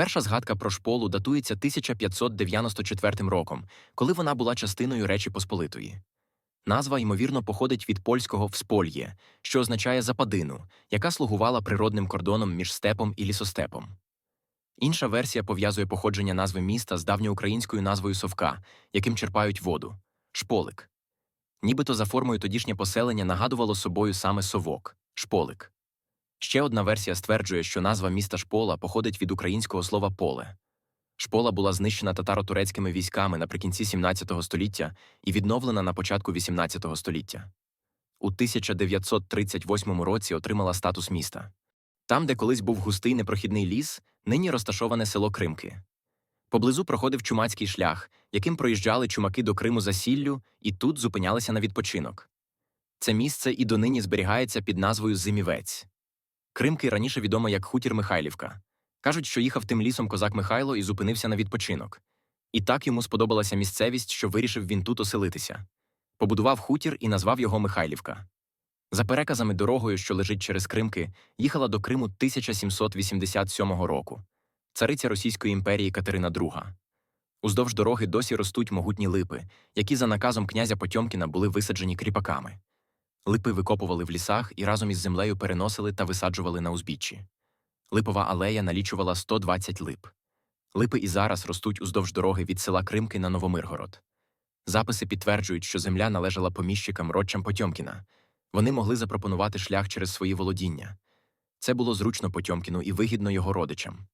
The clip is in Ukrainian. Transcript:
Перша згадка про шполу датується 1594 роком, коли вона була частиною Речі Посполитої. Назва, ймовірно, походить від польського «вспольє», що означає западину, яка слугувала природним кордоном між степом і лісостепом. Інша версія пов'язує походження назви міста з давньоукраїнською назвою совка, яким черпають воду шполик. Нібито за формою тодішнє поселення нагадувало собою саме совок шполик. Ще одна версія стверджує, що назва міста Шпола походить від українського слова поле. Шпола була знищена татаро-турецькими військами наприкінці 17 століття і відновлена на початку 18 століття. У 1938 році отримала статус міста. Там, де колись був густий непрохідний ліс, нині розташоване село Кримки. Поблизу проходив чумацький шлях, яким проїжджали чумаки до Криму за сіллю і тут зупинялися на відпочинок. Це місце і донині зберігається під назвою Зимівець. Кримки раніше відомо як хутір Михайлівка. Кажуть, що їхав тим лісом козак Михайло і зупинився на відпочинок. І так йому сподобалася місцевість, що вирішив він тут оселитися. Побудував хутір і назвав його Михайлівка. За переказами дорогою, що лежить через Кримки, їхала до Криму 1787 року. Цариця Російської імперії Катерина II. Уздовж дороги досі ростуть могутні липи, які за наказом князя Потьомкіна були висаджені кріпаками. Липи викопували в лісах і разом із землею переносили та висаджували на узбіччі. Липова алея налічувала 120 лип. Липи і зараз ростуть уздовж дороги від села Кримки на Новомиргород. Записи підтверджують, що земля належала поміщикам родчам Потьомкіна. Вони могли запропонувати шлях через свої володіння. Це було зручно Потьомкіну і вигідно його родичам.